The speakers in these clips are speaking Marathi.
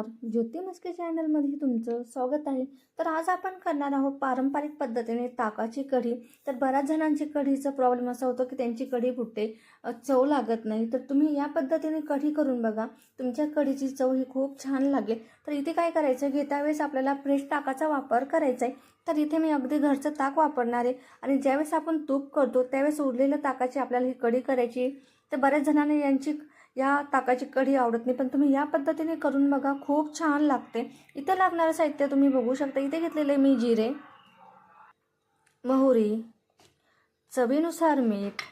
नमस्कार. ज्योती मस्के चॅनलमध्ये तुमचं स्वागत आहे. तर आज आपण करणार आहोत पारंपरिक पद्धतीने ताकाची कढी. तर बऱ्याच जणांची कढीचा प्रॉब्लेम असा होतो की त्यांची कढी फुटते चव लागत नाही. तर तुम्ही या पद्धतीने कढी करून बघा. तुमच्या कढीची चव ही खूप छान लागेल. तर इथे काय करायचं? घेता वेळेस आपल्याला फ्रेश ताकाचा वापर करायचा आहे तर इथे मी अगदी घरचं ताक वापरणार आहे. आणि ज्यावेळेस आपण तूप करतो त्यावेळेस उरलेल्या ताकाची आपल्याला ही कढी करायची आहे. तर बऱ्याच जणांनी यांची या ताकाची कढी आवडत नाही पण तुम्ही या पद्धतीने करून बघा खूप छान लागते. इथे लागणारं साहित्य तुम्ही बघू शकता. इथे घेतलेले मी जिरे मोहरी चवीनुसार मीठ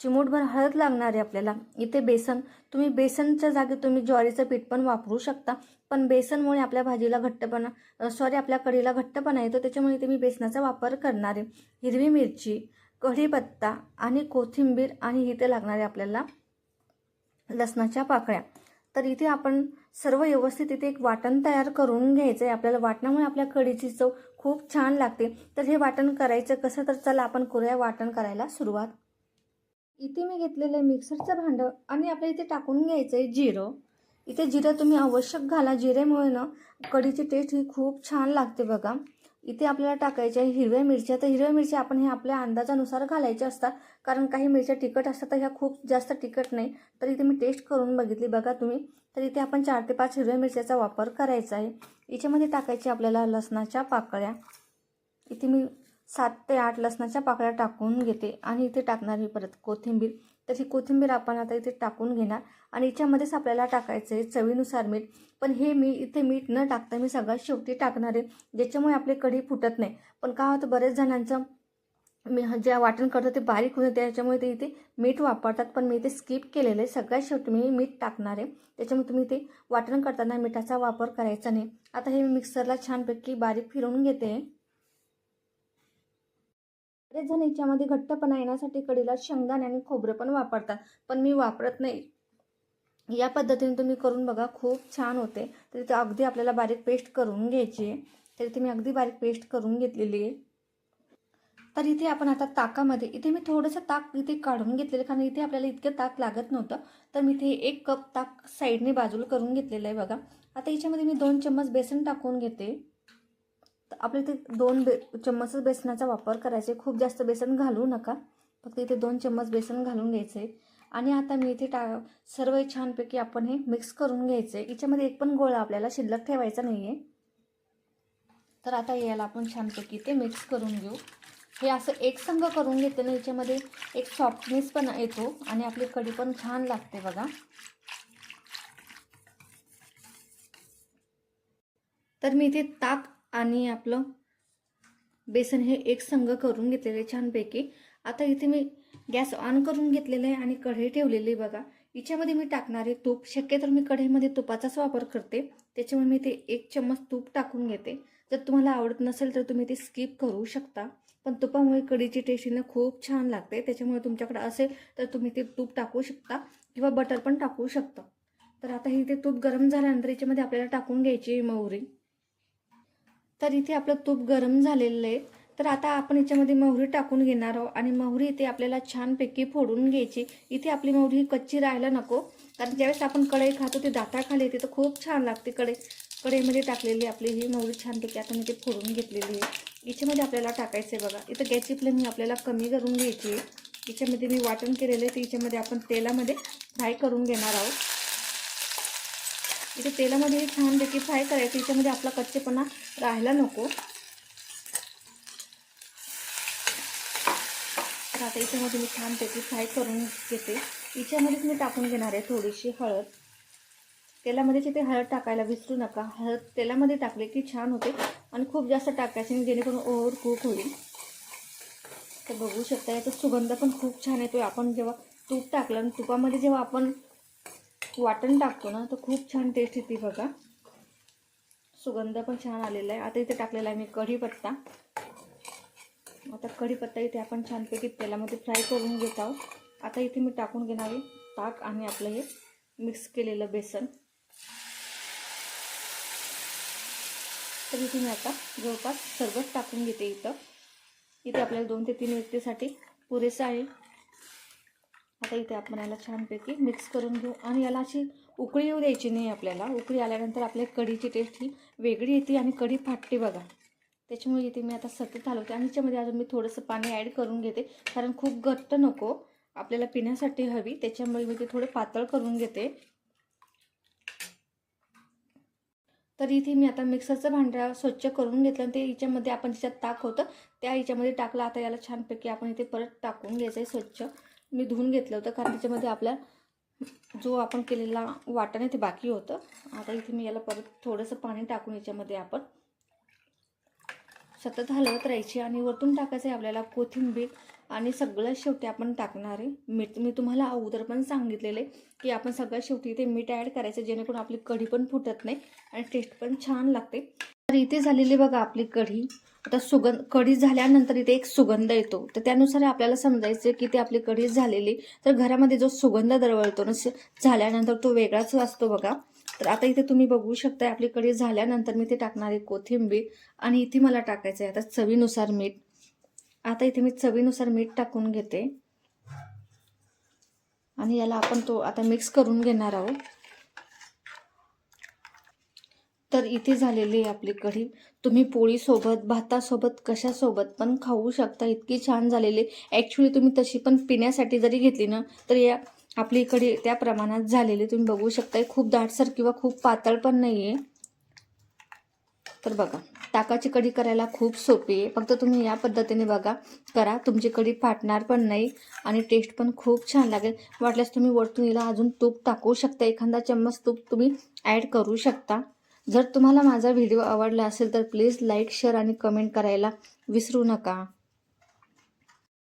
चिमूटभर हळद लागणार आहे आपल्याला. इथे बेसन तुम्ही बेसनच्या जागी तुम्ही ज्वारीचं पीठ पण वापरू शकता पण बेसनमुळे आपल्या भाजीला घट्टपणा सॉरी आपल्या कढीला घट्टपणा येतो त्याच्यामुळे इथे मी बेसनाचा वापर करणार. आहे हिरवी मिरची कढीपत्ता आणि कोथिंबीर आणि इथे लागणारे आपल्याला लसणाच्या पाकळ्या. तर इथे आपण सर्व व्यवस्थित इथे एक वाटण तयार करून घ्यायचं आहे आपल्याला वाटणामुळे आपल्या कढीची चव खूप छान लागते. तर हे वाटण करायचं कसं? तर चला आपण करूया वाटण करायला सुरुवात. इथे मी घेतलेलं आहे मिक्सरचं भांडं आणि आपल्या इथे टाकून घ्यायचं आहे जिरं. इथे जिरं तुम्ही आवश्यक घाला. जिरेमुळे ना कढीची टेस्ट ही खूप छान लागते बघा. इथे आपल्याला टाकायच्या हिरव्या मिरच्या. तर हिरव्या मिरच्या आपण हे आपल्या अंदाजानुसार घालायच्या असतात. कारण काही मिरच्या तिखट असतात तर ह्या खूप जास्त तिखट नाही. तर इथे मी टेस्ट करून बघितली बघा तुम्ही. तर इथे आपण चार ते पाच हिरव्या मिरच्याचा वापर करायचा आहे. याच्यामध्ये टाकायची आपल्याला लसणाच्या पाकळ्या. इथे मी सात ते आठ लसणाच्या पाकळ्या टाकून घेते. आणि इथे टाकणार मी परत कोथिंबीर. तर ही कोथिंबीर आपण आता इथे टाकून घेणार. आणि याच्यामध्येच आपल्याला टाकायचं आहे चवीनुसार मीठ. पण हे मी इथे मीठ न टाकता मी सगळ्यात शेवटी टाकणार आहे. ज्याच्यामुळे आपली कढी फुटत नाही. पण काय होतं बरेच जणांचं मी जे वाटण करतो ते बारीक होते त्याच्यामुळे ते इथे मीठ वापरतात. पण मी इथे स्किप केलेलं आहे. सगळ्यात शेवटी मी मीठ टाकणार आहे. त्याच्यामुळे तुम्ही इथे वाटण करताना मिठाचा वापर करायचा नाही. आता हे मी मिक्सरला छानपैकी बारीक फिरवून घेते. बरेच जण याच्यामध्ये घट्टपणा येण्यासाठी कडीला शेंगदाणे आणि खोबरं पण वापरतात पण मी वापरत नाही. या पद्धतीने तुम्ही करून बघा खूप छान होते. तर तिथे अगदी आपल्याला बारीक पेस्ट करून घ्यायची आहे. तर इथे मी अगदी बारीक पेस्ट करून घेतलेली आहे. तर इथे आपण आता ताकामध्ये इथे मी थोडंसं ताक इथे काढून घेतलेलं कारण इथे आपल्याला इतकं ताक लागत नव्हतं. तर मी इथे एक कप ताक साईडने बाजूला करून घेतलेलं आहे बघा. आता याच्यामध्ये मी दोन चम्मच बेसन टाकून घेते. तर आपल्या इथे दोन बे चम्मचच बेसनाचा वापर करायचा आहे. खूप जास्त बेसन घालू नका. फक्त इथे दोन चम्मच बेसन घालून घ्यायचं आहे. आणि आता मी इथे टा सर्व छानपैकी आपण हे मिक्स करून घ्यायचं आहे. याच्यामध्ये एक पण गोळा आपल्याला शिल्लक ठेवायचा नाही आहे तर आता याला आपण छानपैकी ते मिक्स करून घेऊ. हे असं एक संघ करून घेते ना याच्यामध्ये एक सॉफ्टनेस पण येतो आणि आपली कढी पण छान लागते बघा. तर मी इथे ताक आणि आपलं बेसन हे एक संघ करून घेतलेले छानपैकी. आता इथे मी गॅस ऑन करून घेतलेलं आहे आणि कढई ठेवलेली आहे बघा. याच्यामध्ये मी टाकणार आहे तूप. शक्यतो मी कढईमध्ये तुपाचाच वापर करते. त्याच्यामुळे मी ते एक चम्मच तूप टाकून घेते. जर तुम्हाला आवडत नसेल तर तुम्ही ते स्किप करू शकता. पण तुपामुळे कढीची टेस्टीनं खूप छान लागते. त्याच्यामुळे तुमच्याकडे असेल तर तुम्ही ते तूप टाकू शकता किंवा बटर पण टाकू शकता. तर आता हे ते तूप गरम झाल्यानंतर याच्यामध्ये आपल्याला टाकून घ्यायची मोहरी. तर इथे आपलं तूप गरम झालेलं आहे. तर आता आपण याच्यामध्ये मोहरी टाकून घेणार आहोत आणि मोहरी इथे आपल्याला छानपैकी फोडून घ्यायची. इथे आपली मोहरी ही कच्ची राहायला नको. कारण ज्यावेळेस आपण कढई खातो ते दाताखाली येते. तर खूप छान लागते कढई. कढईमध्ये टाकलेली आपली ही मोहरी छानपैकी आता मी ते फोडून घेतलेली आहे. याच्यामध्ये आपल्याला टाकायचं आहे बघा. इथं गॅसची फ्लेम ही आपल्याला कमी करून घ्यायची आहे. याच्यामध्ये मी वाटण केलेलं आहे. तर याच्यामध्ये आपण तेलामध्ये फ्राय करून घेणार आहोत. इथे तेलामध्ये छानपैकी फ्राय करायचं. याच्यामध्ये आपला कच्चेपणा राहायला नको. तर आता याच्यामध्ये मी छानपैकी फ्राय करून घेते. याच्यामध्येच मी टाकून घेणार आहे थोडीशी हळद. तेलामध्ये ते हळद टाकायला विसरू नका. हळद तेलामध्ये टाकले की छान होते आणि खूप जास्त टाकायचे जेणेकरून ओव्हर कुक होईल. तर बघू शकता याचा सुगंध पण खूप छान येतो आपण जेव्हा तूप टाकलं आणि तुपामध्ये जेव्हा आपण वाटण टाकतो ना तर खूप छान टेस्ट येते बघा. सुगंध पण छान आलेला आहे. आता इथे टाकलेला आहे मी कढीपत्ता. आता कढीपत्ता इथे आपण छानपैकी तेलामध्ये फ्राय करून घेत आहोत. आता इथे मी टाकून घेणार आहे ताक आणि आपलं हे मिक्स केलेलं बेसन. तर इथे मी आता जवळपास सर्वच टाकून घेते इथं. इथे आपल्याला दोन ते तीन व्यक्तीसाठी पुरेसं आहे. आता इथे आपण याला छानपैकी मिक्स करून घेऊ. आणि याला अशी उकळी येऊ द्यायची नाही आपल्याला. उकळी आल्यानंतर आपल्या कढीची टेस्ट ही वेगळी येते आणि कढी फाटते बघा. त्याच्यामुळे इथे मी आता सतत हलवते आणि याच्यामध्ये अजून मी थोडंसं पाणी ॲड करून घेते. कारण खूप घट्ट नको आपल्याला पिण्यासाठी हवी. त्याच्यामुळे मी ते थोडं पातळ करून घेते. तर इथे मी आता मिक्सरचं भांडं स्वच्छ करून घेतलं आणि ते याच्यामध्ये आपण ज्याच्यात ताक होतं त्या याच्यामध्ये टाकलं. आता याला छानपैकी आपण इथे परत टाकून घ्यायचं आहे स्वच्छ. मी धुवून घेतलं होतं कारण त्याच्यामध्ये आपल्या जो आपण केलेला वाटण आहे ते बाकी होतं. आता इथे मी याला परत थोडंसं पाणी टाकून याच्यामध्ये आपण सतत हलवत राहायची आणि वरतून टाकायचं आहे आपल्याला कोथिंबीर आणि सगळ्यात शेवटी आपण टाकणार आहे. मीठ मी तुम्हाला अगोदर पण सांगितलेले की आपण सगळ्यात शेवटी इथे मीठ ॲड करायचं जेणेकरून आपली कढी पण फुटत नाही आणि टेस्ट पण छान लागते. तर इथे झालेली बघा आपली कढी. आता सुगंध कढी झाल्यानंतर इथे एक सुगंध येतो. तर त्यानुसार आपल्याला समजायचं की ते आपली कढी झालेली. तर घरामध्ये जो सुगंध दरवळतो ना झाल्यानंतर तो वेगळाच असतो बघा. तर आता इथे तुम्ही बघू शकता आपली कढी झाल्यानंतर मी ते टाकणार आहे कोथिंबीर आणि इथे मला टाकायचं आहे आता चवीनुसार मीठ. आता इथे मी चवीनुसार मीठ टाकून घेते. आणि याला आपण तो आता मिक्स करून घेणार आहोत. तर इथे झालेली आहे आपली कढी. तुम्ही पोळीसोबत भातासोबत कशासोबत पण खाऊ शकता. इतकी छान झालेली ॲक्च्युली तुम्ही तशी पण पिण्यासाठी जरी घेतली ना तर या आपली कढी त्या प्रमाणात झालेली तुम्ही बघू शकता खूप दाटसर किंवा खूप पातळ पण नाही आहे तर बघा ताकाची कढी करायला खूप सोपी आहे. फक्त तुम्ही या पद्धतीने बघा करा. तुमची कढी फाटणार पण नाही आणि टेस्ट पण खूप छान लागेल. वाटल्यास तुम्ही वरतून हिला अजून तूप टाकू शकता. एखादा चम्मच तूप तुम्ही ॲड करू शकता. जर तुम्हाला माझा व्हिडिओ आवडला असेल तर प्लीज लाईक शेअर आणि कमेंट करायला विसरू नका.